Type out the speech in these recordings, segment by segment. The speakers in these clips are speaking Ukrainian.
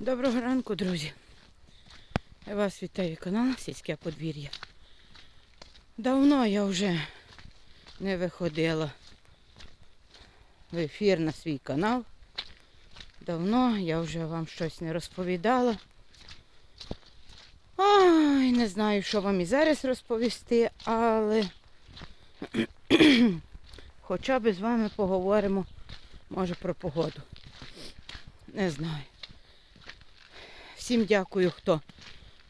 Доброго ранку, друзі. Я вас вітаю канал Сільське подвір'я. Давно я вже не виходила в ефір на свій канал. Давно я вже вам щось не розповідала. Ой, не знаю, що вам і зараз розповісти, але хоча б з вами поговоримо, може, про погоду. Не знаю. Всім дякую, хто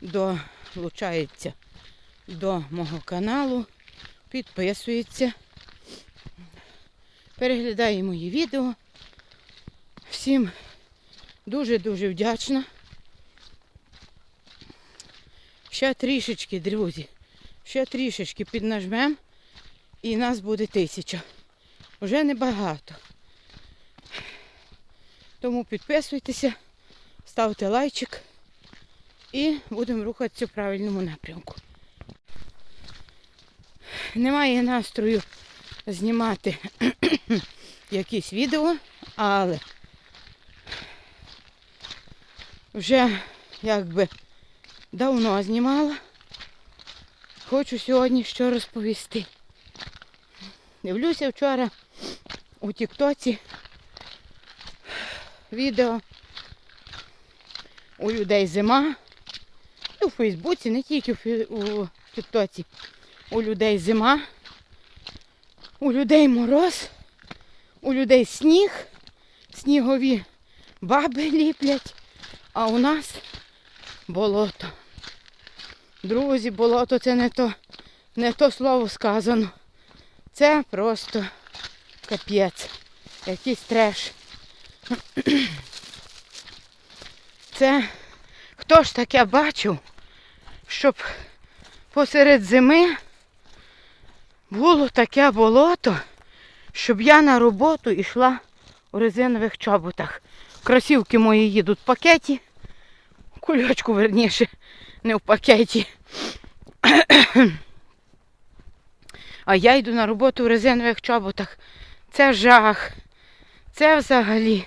долучається до мого каналу, підписується, переглядає мої відео. Всім дуже-дуже вдячна. Ще трішечки, друзі, ще трішечки піднажмем і нас буде тисяча. Вже небагато. Тому підписуйтеся ставте лайчик і будемо рухатися в правильному напрямку. Немає настрою знімати якісь відео, але вже якби давно знімала. Хочу сьогодні що розповісти. Дивлюся вчора у Тіктоці відео у людей зима. У Фейсбуці, не тільки у Тіктоці. У людей зима, у людей мороз, у людей сніг, снігові баби ліплять, а у нас болото. Друзі, болото це не то, не то слово сказано. Це просто капець. Якийсь треш. Це хто ж таке бачив, щоб посеред зими було таке болото, щоб я на роботу йшла у резинових чоботах. Кросівки мої їдуть в пакеті, кульочку верніше, не в пакеті. А я йду на роботу в резинових чоботах. Це жах. Це взагалі.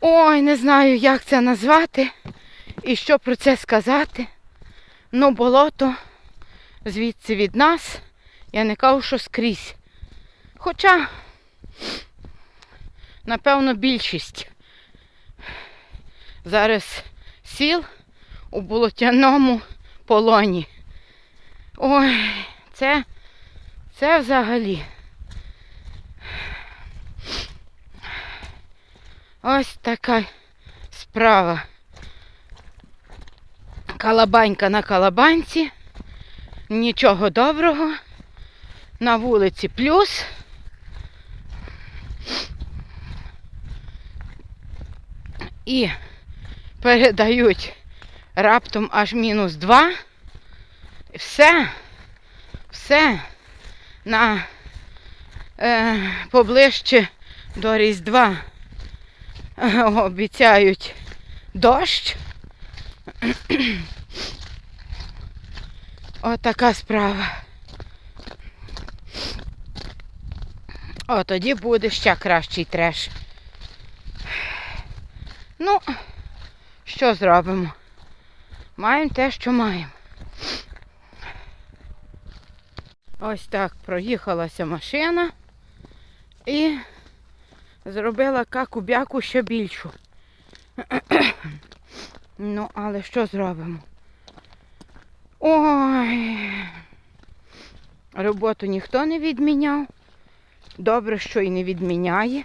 Ой, не знаю, як це назвати і що про це сказати. Ну, болото звідси від нас. Я не кажу, що скрізь. Хоча, напевно, більшість зараз сіл у болотяному полоні. Ой, це, це взагалі. Ось така справа. Калабанька на калабанці. Нічого доброго. На вулиці плюс. І передають раптом аж мінус два. Все, все на е, поближче до Різдва обіцяють дощ. Отака справа. О, тоді буде ще кращий треш. Ну, що зробимо? Маємо те, що маємо. Ось так проїхалася машина і зробила каку-бяку ще більшу. Ну, але що зробимо? Ой. Роботу ніхто не відміняв. Добре, що і не відміняє.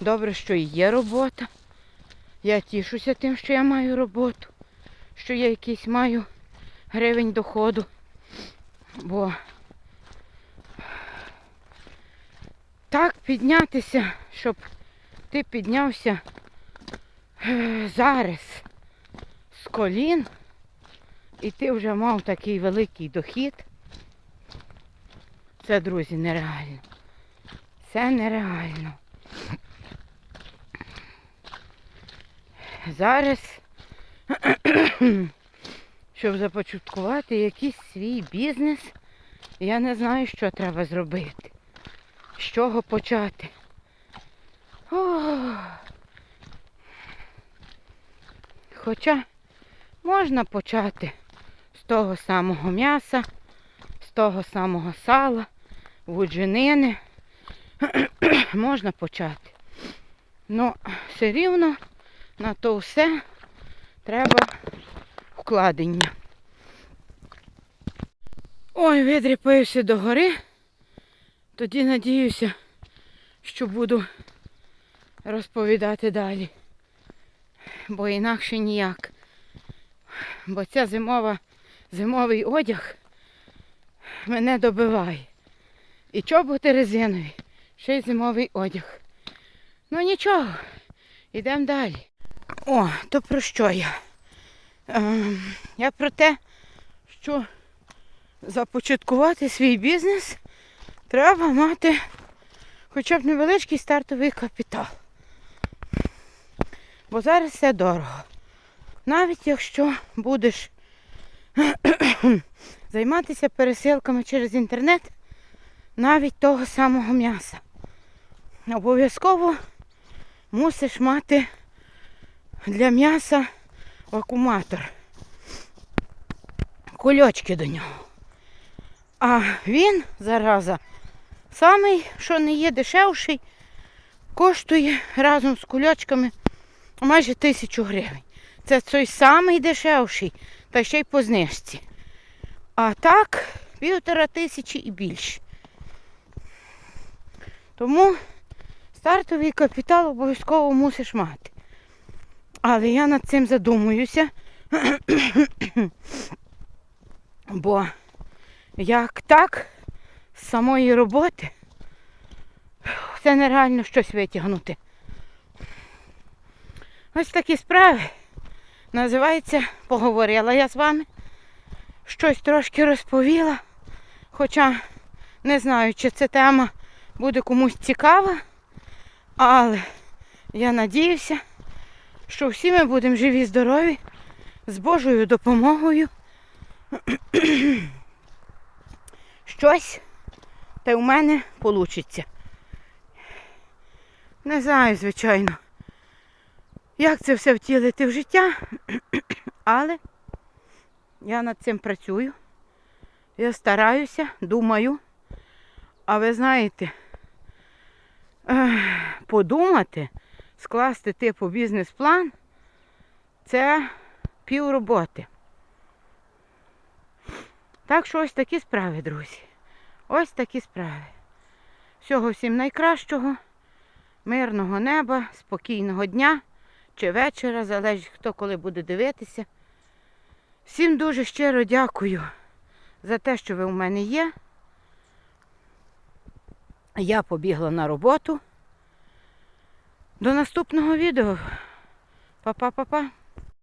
Добре, що і є робота. Я тішуся тим, що я маю роботу, що я якийсь маю гривень доходу. Бо так піднятися, щоб ти піднявся е, зараз колін, і ти вже мав такий великий дохід. Це, друзі, нереально. Це нереально. Зараз, щоб започаткувати якийсь свій бізнес, я не знаю, що треба зробити. З чого почати. Ох. Хоча можна почати з того самого м'яса, з того самого сала, вуджинини. можна почати. Ну, все рівно на то все треба вкладення. Ой, видріпаюся до гори. Тоді надіюся, що буду розповідати далі. Бо інакше ніяк. Бо ця зимова, зимовий одяг мене добиває. І чоботи резинові, ще й зимовий одяг. Ну нічого, йдемо далі. О, то про що я? Ем, я про те, що започаткувати свій бізнес треба мати хоча б невеличкий стартовий капітал. Бо зараз все дорого. Навіть якщо будеш займатися пересилками через інтернет, навіть того самого м'яса. Обов'язково мусиш мати для м'яса вакууматор. Кульочки до нього. А він, зараза, самий, що не є дешевший, коштує разом з кульочками майже тисячу гривень. Це той самий дешевший, та ще й по знижці. А так, півтора тисячі і більше. Тому стартовий капітал обов'язково мусиш мати. Але я над цим задумуюся. Бо як так, з самої роботи, це нереально щось витягнути. Ось такі справи. Називається Поговорила я з вами. Щось трошки розповіла. Хоча не знаю, чи ця тема буде комусь цікава. Але я надіюся, що всі ми будемо живі, здорові, з Божою допомогою. Щось та у мене вийде. Не знаю, звичайно, як це все втілити в життя, але я над цим працюю. Я стараюся, думаю. А ви знаєте, подумати, скласти типу бізнес-план це пів роботи. Так що ось такі справи, друзі. Ось такі справи. Всього всім найкращого, мирного неба, спокійного дня чи вечора, залежить хто коли буде дивитися. Всім дуже щиро дякую за те, що ви у мене є. Я побігла на роботу. До наступного відео. Па-па-па-па.